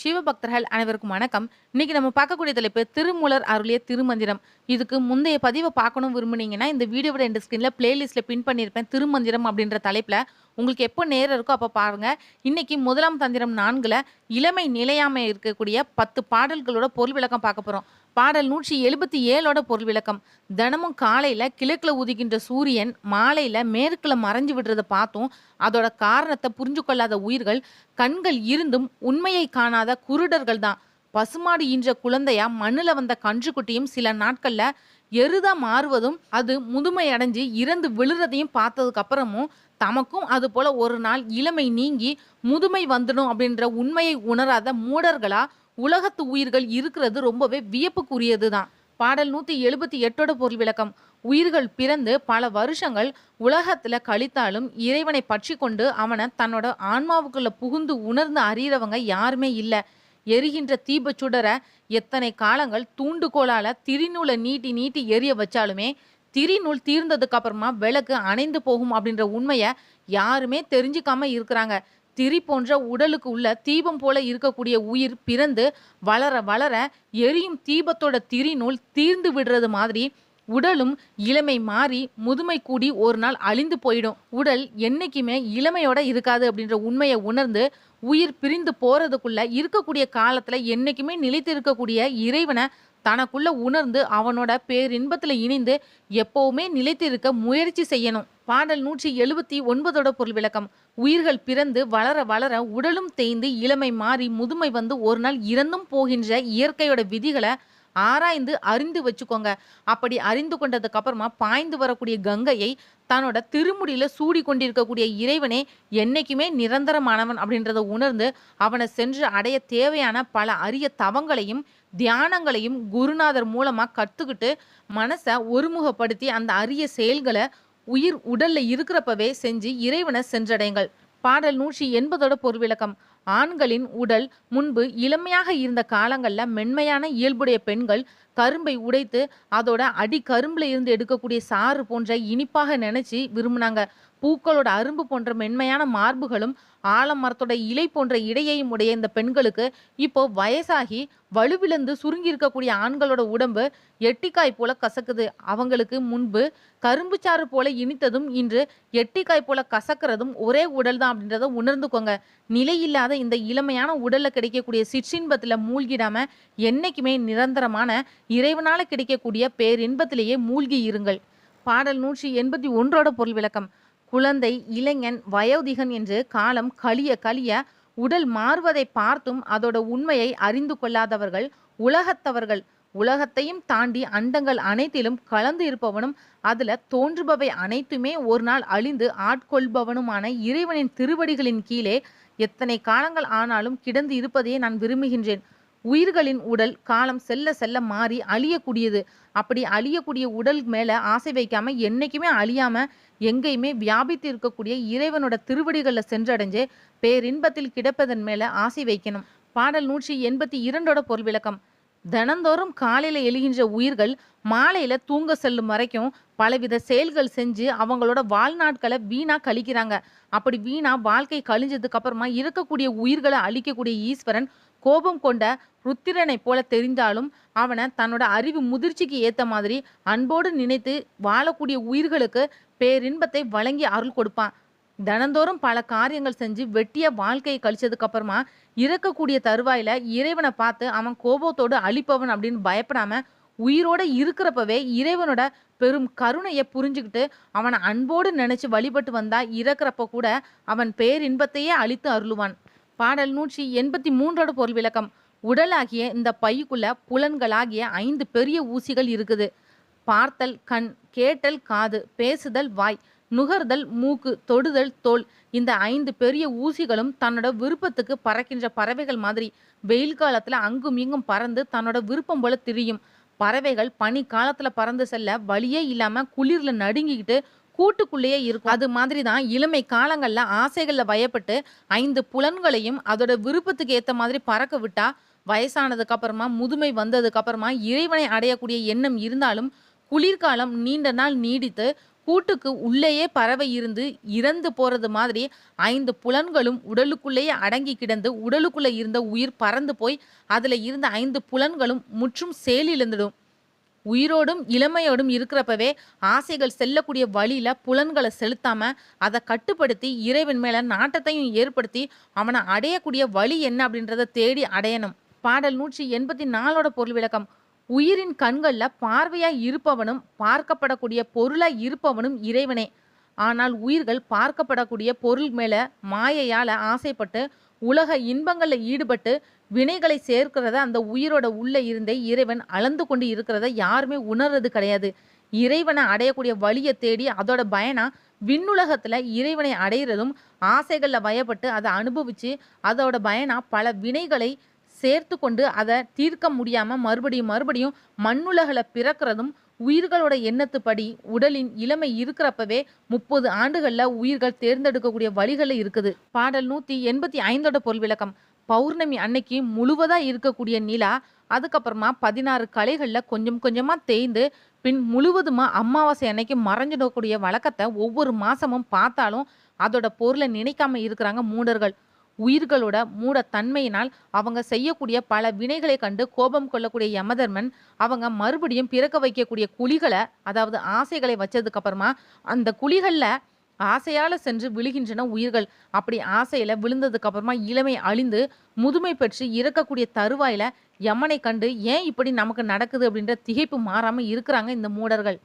சிவபக்தர்கள் அனைவருக்கும் வணக்கம். இன்னைக்கு நம்ம பார்க்கக்கூடிய தலைப்பு திருமூலர் அருளிய திருமந்திரம். இதுக்கு முந்தைய பதிவை பார்க்கணும் விரும்புனீங்கன்னா இந்த வீடியோட எண்ட் ஸ்க்ரீனில் பிளேலிஸ்ட்டில் பின் பண்ணியிருப்பேன் திருமந்திரம் அப்படின்ற தலைப்பில். உங்களுக்கு எப்போ நேரம் இருக்கோ அப்போ பாருங்க. இன்னைக்கு முதலாம் தந்திரம் நான்கில் இளமை நிலையாமை இருக்கக்கூடிய பத்து பாடல்களோட பொருள் விளக்கம் பார்க்க போகிறோம் பாடல் நூற்றி எழுபத்தி ஏழோட பொருள் விளக்கம். தினமும் காலையில் கிழக்கில் உதிக்கின்ற சூரியன் மாலையில் மேற்குல மறைஞ்சு விடுறதை பார்த்தும் அதோட காரணத்தை புரிஞ்சு கொள்ளாத உயிர்கள் கண்கள் இருந்தும் உண்மையை காணாத குருடர்கள் தான். பசுமாடு ஈன்ற குழந்தையா மண்ணில் வந்த கன்றுக்குட்டியும் சில நாட்களில் எருதா மாறுவதும் அது முதுமை அடைஞ்சு இறந்து விழுறதையும் பார்த்ததுக்கு அப்புறமும் தமக்கும் அது போல ஒரு நாள் இளமை நீங்கி முதுமை வந்துடும் அப்படின்ற உண்மையை உணராத மூடர்களா உலகத்து உயிர்கள் இருக்கிறது ரொம்பவே வியப்புக்குரியது தான் பாடல் நூத்தி எழுபத்தி எட்டோட பொருள் விளக்கம். உயிர்கள் பிறந்து பல வருஷங்கள் உலகத்துல கழித்தாலும் இறைவனை பற்றி கொண்டு அவனை தன்னோட ஆன்மாவுக்குள்ள புகுந்து உணர்ந்து அறியிறவங்க யாருமே இல்லை. எரிகின்ற தீப சுடரை எத்தனை காலங்கள் தூண்டுகோளால திரிநூலை நீட்டி நீட்டி எரிய வச்சாலுமே திரிநூல் தீர்ந்ததுக்கு அப்புறமா விளக்கு அணைந்து போகும் அப்படின்ற உண்மையை யாருமே தெரிஞ்சுக்காம இருக்கிறாங்க. திரி போன்ற உடலுக்கு உள்ள தீபம் போல இருக்கக்கூடிய உயிர் பிறந்து வளர வளர எரியும் தீபத்தோட திரிநூல் தீர்ந்து விடுறது மாதிரி உடலும் இளமை மாறி முதுமை கூடி ஒரு நாள் அழிந்து போயிடும். உடல் என்னைக்குமே இளமையோட இருக்காது அப்படின்ற உண்மையை உணர்ந்து உயிர் பிரிந்து போறதுக்குள்ள இருக்கக்கூடிய காலத்துல என்னைக்குமே நிலைத்து இருக்கக்கூடிய இறைவனை தனக்குள்ள உணர்ந்து அவனோட பேரின்பத்துல இணைந்து எப்பவுமே நிலைத்து இருக்க முயற்சி செய்யணும். பாடல் நூற்றி எழுபத்தி ஒன்பதோட பொருள் விளக்கம். உயிர்கள் பிறந்து வளர வளர உடலும் தேய்ந்து இளமை மாறி முதுமை வந்து ஒரு நாள் இறந்தும் போகின்ற இயற்கையோட விதிகளை ஆராய்ந்து அறிந்து வச்சுக்கோங்க. அப்படி அறிந்து கொண்டதுக்கு அப்புறமா பாய்ந்து வரக்கூடிய கங்கையை தன்னோட திருமுடியில சூடி கொண்டிருக்கக்கூடிய இறைவனே என்னைக்குமே நிரந்தரமானவன் அப்படின்றத உணர்ந்து அவனை சென்று அடைய தேவையான பல அரிய தவங்களையும் தியானங்களையும் குருநாதர் மூலமா கத்துக்கிட்டு மனசை ஒருமுகப்படுத்தி அந்த அரிய செயல்களை உயிர் உடல்ல இருக்கிறப்பவே செஞ்சு இறைவனை சென்றடைங்கள். பாடல் நூற்றி எண்பதோட பொருள்விளக்கம் ஆண்களின் உடல் முன்பு இளமையாக இருந்த காலங்கள்ல மென்மையான இயல்புடைய பெண்கள் கரும்பை உடைத்து அதோட அடி கரும்புல இருந்து எடுக்கக்கூடிய சாறு போன்ற இனிப்பாக நினைச்சு விரும்பினாங்க. பூக்களோட அரும்பு போன்ற மென்மையான மார்புகளும் ஆலமரத்தோட இலை போன்ற இடையையும் உடைய இந்த பெண்களுக்கு இப்போ வயசாகி வலுவிழந்து சுருங்கி இருக்கக்கூடிய ஆண்களோட உடம்பு எட்டிக்காய் போல கசக்குது. அவங்களுக்கு முன்பு கரும்புச்சாறு போல இனித்ததும் இன்று எட்டிக்காய் போல கசக்கிறதும் ஒரே உடல் தான் அப்படின்றத உணர்ந்துக்கோங்க. நிலையில்லாத இந்த இளமையான உடல்ல கிடைக்கக்கூடிய சிற்றின்பத்துல மூழ்கிடாம என்னைக்குமே நிரந்தரமான இறைவனால கிடைக்கக்கூடிய பேரின்பத்திலேயே மூழ்கி இருங்கள். பாடல் நூற்றி எண்பத்தி ஒன்றோட பொருள் விளக்கம். குழந்தை இளைஞன் வயோதிகன் என்று காலம் கழிய கழிய உடல் மாறுவதை பார்த்தும் அதோட உண்மையை அறிந்து கொள்ளாதவர்கள் உலகத்தவர்கள். உலகத்தையும் தாண்டி அண்டங்கள் அனைத்திலும் கலந்து இருப்பவனும் அதுல தோன்றுபவை அனைத்துமே ஒரு நாள் அழிந்து ஆட்கொள்பவனுமான இறைவனின் திருவடிகளின் கீழே எத்தனை காலங்கள் ஆனாலும் கிடந்து இருப்பதையே நான் விரும்புகின்றேன். உயிர்களின் உடல் காலம் செல்ல செல்ல மாறி அழியக்கூடியது. அப்படி அழியக்கூடிய உடல் மேல ஆசை வைக்காம என்னைக்குமே அழியாம எங்கேயுமே வியாபித்து இருக்கக்கூடிய இறைவனோட திருவடிகளில் சென்றடைஞ்சு பேரின்பத்தில் கிடப்பதன் மேல ஆசை வைக்கணும். பாடல் நூற்றி எண்பத்தி இரண்டோட பொருள் விளக்கம். தினந்தோறும் காலையில எழுகின்ற உயிர்கள் மாலையில தூங்க செல்லும் வரைக்கும் பலவித செயல்கள் செஞ்சு அவங்களோட வாழ்நாட்களை வீணா கழிக்கிறாங்க. அப்படி வீணா வாழ்க்கை கழிஞ்சதுக்கு அப்புறமா இருக்கக்கூடிய உயிர்களை அழிக்கக்கூடிய ஈஸ்வரன் கோபம் கொண்ட ருத்திரனை போல தெரிந்தாலும் அவனை தன்னோட அறிவு முதிர்ச்சிக்கு ஏற்ற மாதிரி அன்போடு நினைத்து வாழக்கூடிய உயிர்களுக்கு பேரின்பத்தை வழங்கி அருள் கொடுப்பான். தினந்தோறும் பல காரியங்கள் செஞ்சு வெட்டிய வாழ்க்கையை கழிச்சதுக்கு அப்புறமா இறக்கக்கூடிய தருவாயில இறைவனை பார்த்து அவன் கோபத்தோடு அழிப்பவன் அப்படின்னு பயப்படாம உயிரோட இருக்கிறப்பவே இறைவனோட பெரும் கருணையை புரிஞ்சுக்கிட்டு அவனை அன்போடு நினைச்சு வழிபட்டு வந்தா இறக்குறப்ப கூட அவன் பேரின்பத்தையே அழித்து அருளுவான். பாடல் நூற்றி எண்பத்தி மூன்றோட பொருள் விளக்கம். உடலாகிய இந்த பைக்குள்ள புலன்களாகிய ஐந்து பெரிய ஊசிகள் இருக்குது. பார்த்தல் கண் கேட்டல் காது பேசுதல் வாய் நுகர்தல் மூக்கு தொடுதல் தோல். இந்த ஐந்து பெரிய ஊசிகளும் தன்னோட விருப்பத்துக்கு பறக்கின்ற பறவைகள் மாதிரி வெயில் காலத்துல அங்கும் இங்கும் பறந்து தன்னோட விருப்பம் போல திரியும். பறவைகள் பனி காலத்துல பறந்து செல்ல வழியே இல்லாம குளிர்ல நடுங்கிக்கிட்டு கூட்டுக்குள்ளேயே இருக்கும். அது மாதிரி தான் இளமை காலங்கள்ல ஆசைகள்ல வயப்பட்டு ஐந்து புலன்களையும் அதோட விருப்பத்துக்கு ஏத்த மாதிரி பறக்க விட்டா வயசானதுக்கு அப்புறமா முதுமை வந்ததுக்கு அப்புறமா இறைவனை அடையக்கூடிய எண்ணம் இருந்தாலும் குளிர்காலம் நீண்ட நாள் நீடித்து கூட்டுக்கு உள்ளேயே பறவை இருந்து இறந்து போறது மாதிரி ஐந்து புலன்களும் உடலுக்குள்ளேயே அடங்கி கிடந்து உடலுக்குள்ளே இருந்த உயிர் பறந்து போய் அதுல இருந்த ஐந்து புலன்களும் முற்றும் செயலிழந்துடும். உயிரோடும் இளமையோடும் இருக்கிறப்பவே ஆசைகள் செல்லக்கூடிய வழியில் புலன்களை செலுத்தாமல் அதை கட்டுப்படுத்தி இறைவன் மேலே நாட்டத்தையும் ஏற்படுத்தி அவனை அடையக்கூடிய வழி என்ன அப்படின்றத தேடி அடையணும். பாடல் நூற்றி எண்பத்தி நாலோட பொருள் விளக்கம். உயிரின் கண்களில் பார்வையாய் இருப்பவனும் பார்க்கப்படக்கூடிய பொருளாய் இருப்பவனும் இறைவனே. ஆனால் உயிர்கள் பார்க்கப்படக்கூடிய பொருள் மேலே மாயையால் ஆசைப்பட்டு உலக இன்பங்களில் ஈடுபட்டு வினைகளை சேர்க்கிறத அந்த உயிரோட உள்ளே இருந்தே இறைவன் அளந்து கொண்டு இருக்கிறத யாருமே உணர்றது கிடையாது. இறைவனை அடையக்கூடிய வழியை தேடி அதோட பயனா விண்ணுலகத்துல இறைவனை அடையிறதும் ஆசைகளில் வயப்பட்டு அதை அனுபவிச்சு அதோட பயனா பல வினைகளை சேர்த்து கொண்டு அதை தீர்க்க முடியாம மறுபடியும் மறுபடியும் மண்ணுலகில் பிறக்கிறதும் உயிர்களோட எண்ணத்துப்படி உடலின் இளமை இருக்கிறப்பவே முப்பது ஆண்டுகள்ல உயிர்கள் தேர்ந்தெடுக்கக்கூடிய வழிகள் இருக்குது. பாடல் நூத்தி எண்பத்தி ஐந்தோட பொருள் விளக்கம். பௌர்ணமி அன்னைக்கு முழுவதா இருக்கக்கூடிய நிலா அதுக்கப்புறமா பதினாறு கலைகளில் கொஞ்சம் கொஞ்சமா தேய்ந்து பின் முழுவதுமா அமாவாசை அன்னைக்கு மறைஞ்சிடக்கூடிய வழக்கத்தை ஒவ்வொரு மாசமும் பார்த்தாலும் அதோட பொருளை நினைக்காம இருக்கிறாங்க மூடர்கள். உயிர்களோட மூடத்தன்மையினால் அவங்க செய்யக்கூடிய பல வினைகளை கண்டு கோபம் கொள்ளக்கூடிய யமதர்மன் அவங்க மறுபடியும் பிறக்க வைக்கக்கூடிய குழிகளை அதாவது ஆசைகளை வச்சதுக்கு அப்புறமா அந்த குழிகளில் ஆசையால் சென்று விழுகின்றன உயிர்கள். அப்படி ஆசையில் விழுந்ததுக்கு அப்புறமா இளமை அழிந்து முதுமை பெற்று இறக்கக்கூடிய தருவாயில் யமனை கண்டு ஏன் இப்படி நமக்கு நடக்குது அப்படின்ற திகைப்பு மாறாமல் இருக்கிறாங்க இந்த மூடர்கள்.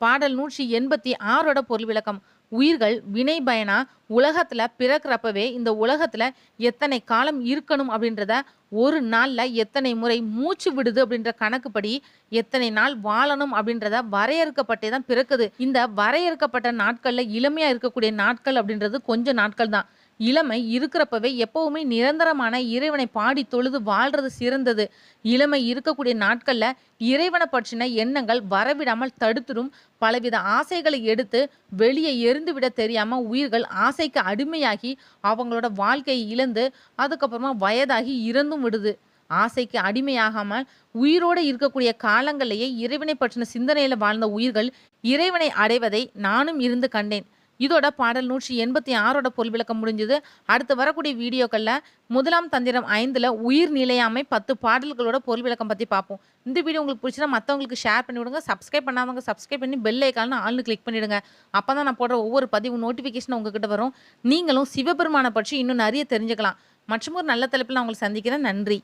பாடல் நூற்றி எண்பத்தி ஆறோட பொருள் விளக்கம். உயிர்கள் வினை பயனா உலகத்துல பிறக்கிறப்பவே இந்த உலகத்துல எத்தனை காலம் இருக்கணும் அப்படின்றத ஒரு நாள்ல எத்தனை முறை மூச்சு விடுது அப்படின்ற கணக்குப்படி எத்தனை நாள் வாழணும் அப்படின்றத வரையறுக்கப்பட்டே தான் பிறக்குது. இந்த வரையறுக்கப்பட்ட நாட்கள்ல இளமையா இருக்கக்கூடிய நாட்கள் அப்படின்றது கொஞ்சம் நாட்கள் தான் இளமை இருக்கிறப்பவே எப்பவுமே நிரந்தரமான இறைவனை பாடி தொழுது வாழ்றது சிறந்தது. இளமை இருக்கக்கூடிய நாட்களில் இறைவனை பற்றின எண்ணங்கள் வரவிடாமல் தடுத்துடும். பலவித ஆசைகளை எடுத்து வெளியே எரிந்து தெரியாமல் உயிர்கள் ஆசைக்கு அடிமையாகி அவங்களோட வாழ்க்கையை இழந்து அதுக்கப்புறமா வயதாகி இறந்தும் விடுது. ஆசைக்கு அடிமையாகாமல் உயிரோடு இருக்கக்கூடிய காலங்களிலேயே இறைவனை பற்றின சிந்தனையில் வாழ்ந்த உயிர்கள் இறைவனை அடைவதை நானும் இருந்து கண்டேன். இதோட பாடல் நூற்றி எண்பத்தி ஆறோட பொருள் விளக்கம் முடிஞ்சது. அடுத்து வரக்கூடிய வீடியோக்களில் முதலாம் தந்திரம் ஐந்தில் உயிர் நிலையாமை பத்து பாடல்களோட பொருள் விளக்கம் பற்றி பார்ப்போம். இந்த வீடியோ உங்களுக்கு பிடிச்சினா மற்றவங்களுக்கு ஷேர் பண்ணி விடுங்க. சப்ஸ்கிரைப் பண்ணாதவங்க சப்ஸ்கிரைப் பண்ணி பெல் ஐக்கால்னு ஆள்னு கிளிக் பண்ணிவிடுங்க அப்போ தான் நான் போடுற ஒவ்வொரு பதிவு நோட்டிஃபிகேஷன் உங்ககிட்ட வரும். நீங்களும் சிவபெருமானை பற்றி இன்னும் நிறைய தெரிஞ்சுக்கலாம். மற்றும் ஒரு நல்ல தலைப்பில் நான் உங்களை சந்திக்கிறேன். நன்றி.